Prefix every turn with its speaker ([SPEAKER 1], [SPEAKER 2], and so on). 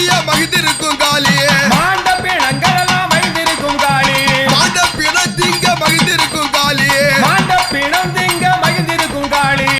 [SPEAKER 1] காலியா மகிழ்ந்திருக்கும் காலியே